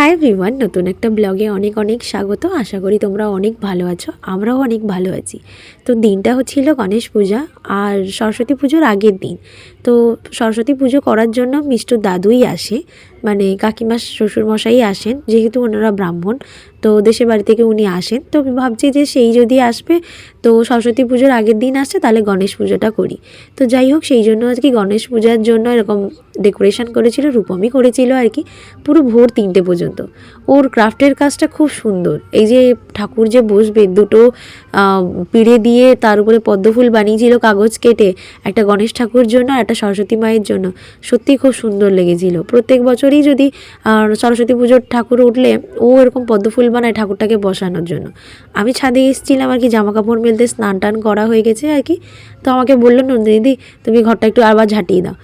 Hi everyone নতুন একটা ব্লগে অনেক অনেক স্বাগত। আশা করি তোমরা অনেক ভালো আছো, আমরাও অনেক ভালো আছি। তো দিনটা হচ্ছিল গণেশ পূজা আর সরস্বতী পুজোর আগের দিন। তো সরস্বতী পুজো করার জন্য মিষ্টর দাদুই আসে মানে কাকিমা, শ্বশুরমশাই আসেন, যেহেতু ওনারা ব্রাহ্মণ। তো দেশের বাড়ি থেকে উনি আসেন। তো ভাবছি যে সেই যদি আসবে, তো সরস্বতী পুজোর আগের দিন আসছে, তাহলে গণেশ পুজোটা করি। তো যাই হোক, সেই জন্য আর কি গণেশ পূজার জন্য এরকম ডেকোরেশন করেছিল রূপমই করেছিল আর কি, পুরো ভোর তিনটে পর্যন্ত। ওর ক্রাফটের কাজটা খুব সুন্দর। এই যে ঠাকুর যে বসবে, দুটো পিঁড়ে দিয়ে তার উপরে পদ্মফুল বানিয়েছিল কাগজ কেটে, একটা গণেশ ঠাকুর জন্য আর একটা সরস্বতী মায়ের জন্য। সত্যি খুব সুন্দর লেগেছিল। প্রত্যেক বছরই যদি সরস্বতী পুজোর ঠাকুর উঠলে, ও এরকম পদ্মফুল বানায় ঠাকুরটাকে বসানোর জন্য। আমি ছাদে এসেছিলাম আর কি জামা কাপড় মেলতে স্নান টান করা হয়ে গেছে আর কি। তো আমাকে বলল, নন্দিনী তুমি ঘরটা একটু আবার ঝাঁটিয়ে দাও।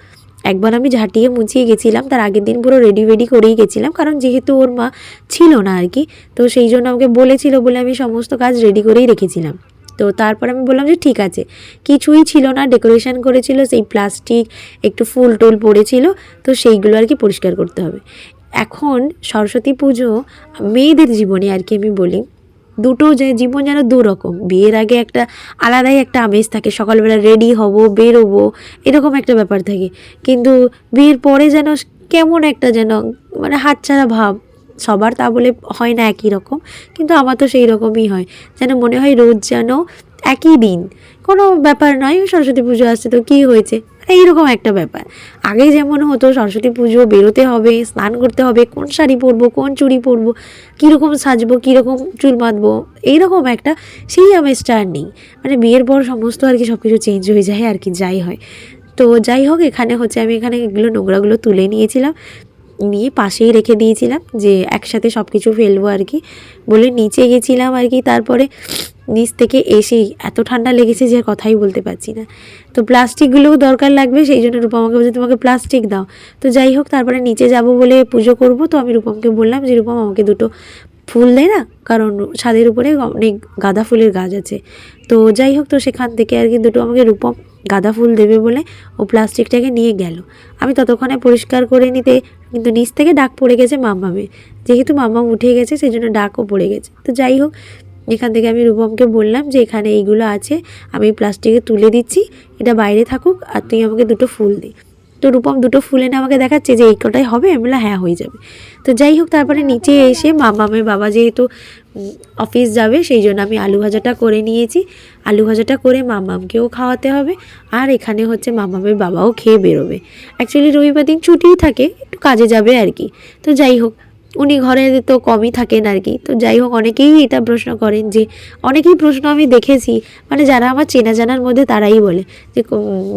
একবার আমি ঝাঁটিয়ে মুছিয়ে গেছিলাম, তার আগের দিন পুরো রেডি রেডি করেই গেছিলাম, কারণ যেহেতু ওর মা ছিল না আর কি, তো সেই জন্য আমাকে বলেছিল বলে আমি সমস্ত কাজ রেডি করেই রেখেছিলাম। তো তারপর আমি বললাম যে, ঠিক আছে। কিছুই ছিল না ডেকোরেশন করেছিল, সেই প্লাস্টিক একটু ফুল টুল পড়েছিল, তো সেইগুলো আর কি পরিষ্কার করতে হবে। এখন সরস্বতী পুজো মেয়েদের জীবনে আর কি আমি বলি। দুটো যে জীবন যেন দু রকম বিয়ের আগে একটা আলাদাই একটা আমেজ থাকে, সকালবেলা রেডি হব, বেরোবো, এরকম একটা ব্যাপার থাকে। কিন্তু বিয়ের পরে যেন কেমন একটা যেন মানে হাতছাড়া ভাব, সবার তা বলে হয় না একই রকম, কিন্তু আমার তো সেই রকমই হয়। যেন মনে হয় রোজ যেন একই দিন। কোনো ব্যাপার নয়, সরস্বতী পুজো আসছে তো কী হয়েছে? এইরকম একটা ব্যাপার। আগে যেমন হতো সরস্বতী পুজো, বেরোতে হবে, স্নান করতে হবে, কোন শাড়ি পরবো, কোন চুড়ি পরবো, কীরকম সাজবো, কীরকম চুল বাঁধবো, এইরকম একটা সেই আমেজটা আর নেই মানে বিয়ের পর সমস্ত আর কি সব কিছু চেঞ্জ হয়ে যায় আর কি, যাই হয়। তো যাই হোক, এখানে হচ্ছে আমি এখানে এগুলো নোংরাগুলো তুলে নিয়েছিলাম। নিয়ে পাশেই রেখে দিয়েছিলাম যে একসাথে সব কিছু ফেলব আর কি। বলে নিচে গেছিলাম আর কি, তারপরে নিচ থেকে এসেই এত ঠান্ডা লেগেছে যে কথাই বলতে পারছি না। তো প্লাস্টিকগুলোও দরকার লাগবে, সেই জন্য রূপম আমাকে বলছে, তোমাকে প্লাস্টিক দাও। তো যাই হোক, তারপরে নিচে যাব বলে পুজো করব। তো আমি রূপমকে বললাম যে, রূপম, আমাকে দুটো ফুল দেয় না, কারণ ছাদের উপরে অনেক গাঁদা ফুলের গাছ আছে। তো যাই হোক, তো সেখান থেকে আর কি দুটো আমাকে রূপম গাঁদা ফুল দেবে বলে ও প্লাস্টিকটাকে নিয়ে গেল। আমি ততক্ষণে পরিষ্কার করে নিতে কিন্তু নিচ থেকে ডাক পড়ে গেছে মাম্মামে যেহেতু মাম্মাম উঠে গেছে, সেই জন্য ডাকও পড়ে গেছে। তো যাই হোক এখান থেকে আমি রূপমকে বললাম যে এখানে এইগুলো আছে, আমি প্লাস্টিকে তুলে দিচ্ছি, এটা বাইরে থাকুক আর তুই আমাকে দুটো ফুল দে। তো রূপম দুটো ফুল এনে আমাকে দেখাচ্ছে যে এই কটাই হবে, আমি বললাম হ্যাঁ হয়ে যাবে। তো যাই হোক, তারপরে নিচে এসে মামামের বাবা যেহেতু অফিস যাবে, সেই জন্য আমি আলু ভাজাটা করে নিয়েছি। আলু ভাজাটা করে মামামকেও খাওয়াতে হবে আর এখানে হচ্ছে মামামের বাবাও খেয়ে বেরোবে। অ্যাকচুয়ালি রবিবার দিন ছুটিই থাকে, একটু কাজে যাবে আর কি। তো যাই হোক উনি ঘরে তো কমই থাকেন আর কি। তো যাই হোক, অনেকেই এটা প্রশ্ন করেন যে, অনেকেই প্রশ্ন আমি দেখেছি মানে যারা আমার চেনা জানার মধ্যে তারাই বলে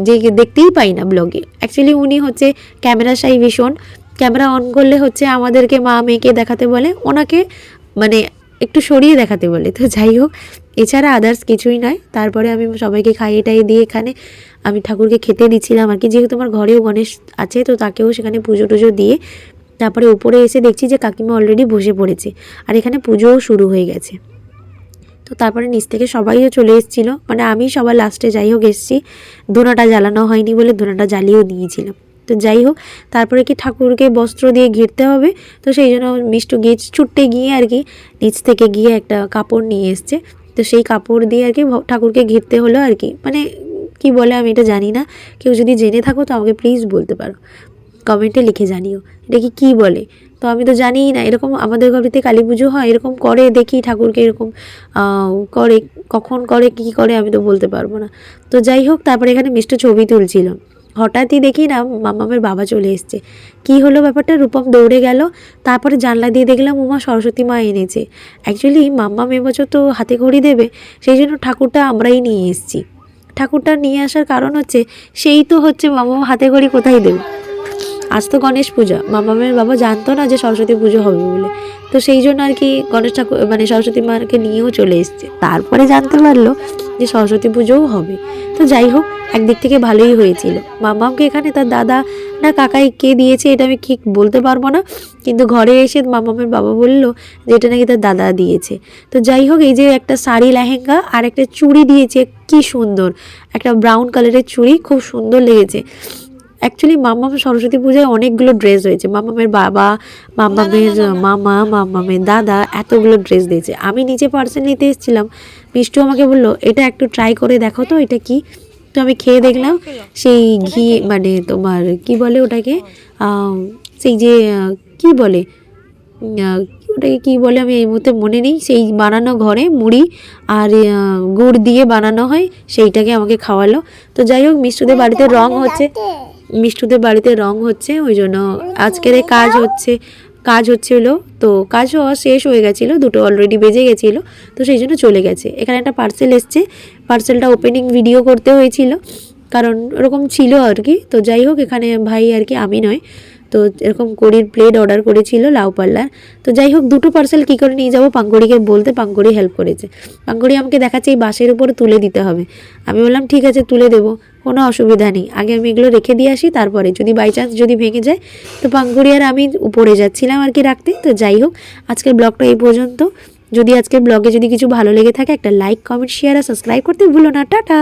যে যে দেখতেই পাই না ব্লগে। অ্যাকচুয়ালি উনি হচ্ছে ক্যামেরা সাই ভীষণ। ক্যামেরা অন করলে হচ্ছে আমাদেরকে মা মেয়েকে দেখাতে বলে, ওনাকে মানে একটু সরিয়ে দেখাতে বলে। তো যাই হোক, এছাড়া আদার্স কিছুই নয়। তারপরে আমি সবাইকে খাইয়ে টাইয়ে দিয়ে এখানে আমি ঠাকুরকে খেতে দিচ্ছিলাম আর কি। যেহেতু আমার ঘরেও গণেশ আছে, তো তাকেও সেখানে পুজো টুজো দিয়ে তারপরে উপরে এসে দেখছি যে কাকিমা অলরেডি বসে পড়েছে আর এখানে পুজোও শুরু হয়ে গেছে। তো তারপরে নিচ থেকে সবাইও চলে এসেছিল মানে আমি সবার লাস্টে যাই হোক এসেছি ধুনাটা জ্বালানো হয়নি বলে ধুনাটা জ্বালিয়েও দিয়েছিলাম। তো যাই হোক, তারপরে কি ঠাকুরকে বস্ত্র দিয়ে ঘিরতে হবে? তো সেই জন্য মিষ্টু গিয়ে ছুটতে গিয়ে আর কি নিচ থেকে গিয়ে একটা কাপড় নিয়ে এসছে। তো সেই কাপড় দিয়ে আর কি ঠাকুরকে ঘিরতে হলো আর কি। মানে কি বলে আমি এটা জানি না। কেউ যদি জেনে থাকো তো আমাকে প্লিজ বলতে পারো। কমেন্টে লিখে জানিও। এটা কি বলে? তো আমি তো জানিই না, এরকম আমাদের ঘরেতে কালী পুজো হয়, এরকম করে, দেখি ঠাকুরকে এরকম করে, কখন করে, কি করে, আমি তো বলতে পারব না। তো যাই হোক, তারপরে এখানে মিষ্টি ছবি তুলছিল। হঠাৎই দেখি না, মামামের বাবা চলে এসছে। কি হলো ব্যাপারটা? রূপম দৌড়ে গেল, তারপরে জানলা দিয়ে দেখলাম, উমা সরস্বতী মা এনেছে। অ্যাকচুয়ালি মাম্মাম এবছর তো হাতে ঘড়ি দেবে, সেই জন্য ঠাকুরটা আমরাই নিয়ে এসেছি। ঠাকুরটা নিয়ে আসার কারণ হচ্ছে, সেই তো হচ্ছে মামা হাতে ঘড়ি কোথায় দেবে? আজ তো গণেশ পূজা। মামামের বাবা জানতো না যে সরস্বতী পুজো হবে বলে। তো সেই জন্য আর কি গণেশ ঠাকুর মানে সরস্বতী মাকে নিয়েও চলে এসছে। তারপরে জানতে পারল যে সরস্বতী পুজোও হবে। তো যাই হোক, একদিক থেকে ভালোই হয়েছিল। মামামকে এখানে তার দাদা না কাকাই কে দিয়েছে এটা আমি ঠিক বলতে পারব না। কিন্তু ঘরে এসে মামামের বাবা বলল যে এটা নাকি তার দাদা দিয়েছে। তো যাই হোক, এই যে একটা শাড়ি লেহেঙ্গা আর একটা চুড়ি দিয়েছে, কি সুন্দর। একটা ব্রাউন কালারের চুড়ি, খুব সুন্দর লেগেছে। অ্যাকচুয়ালি মাম্মাম সরস্বতী পূজায় অনেকগুলো ড্রেস হয়েছে মাম্মামের বাবা মাম্মামের মামা মাম্মামের দাদা এতগুলো ড্রেস দিয়েছে। আমি নিজে পার্সেল নিতে এসেছিলাম। মিষ্টু আমাকে বলল এটা একটু ট্রাই করে দেখো তো এটা কি? তো আমি খেয়ে দেখলাম। সেই ঘি মানে তোমার কি বলে ওটাকে? সেই যে কি বলে? ওটাকে কী বলে আমি এই মুহূর্তে মনে নেই। সেই বানানো ঘরে মুড়ি আর গুড় দিয়ে বানানো হয় সেইটাকে আমাকে খাওয়ালো। তো যাই হোক মিষ্টুদের বাড়িতে রং হচ্ছে। মিষ্টুদের বাড়িতে রং হচ্ছে, ওই জন্য আজকের কাজ হচ্ছে, কাজ হচ্ছিল তো কাজ হওয়া শেষ হয়ে গেছিল, দুটো অলরেডি বেজে গেছিল, তো সেই জন্য চলে গেছে। এখানে একটা পার্সেল এসছে পার্সেলটা ওপেনিং ভিডিও করতে হয়েছিল, কারণ ওরকম ছিল আর কি, তো যাই হোক, এখানে ভাই আর কি আমি নয় তো এরকম কড়ির প্লেট অর্ডার করেছিল লাউ পাল্লার। তো যাই হোক দুটো পার্সেল কী করে নিয়ে যাব? পাঙ্কড়িকে বলতে পাঙ্কড়ি হেল্প করেছে। পাঙ্কড়ি আমাকে দেখাচ্ছে এই বাসের উপরে তুলে দিতে হবে। আমি বললাম, ঠিক আছে, তুলে দেবো। কোনো অসুবিধা নেই। আগে আমি এগুলো রেখে দিয়ে আসি, তারপরে যদি বাই চান্স যদি ভেঙে যায়, তো পাঙ্কড়ি আর আমি উপরে যাচ্ছিলাম আর কি রাখতে। তো যাই হোক আজকের ব্লগটা এই পর্যন্ত। যদি আজকের ব্লগে যদি কিছু ভালো লেগে থাকে, একটা লাইক কমেন্ট শেয়ার আর সাবস্ক্রাইব করতে ভুলো না। টাটা!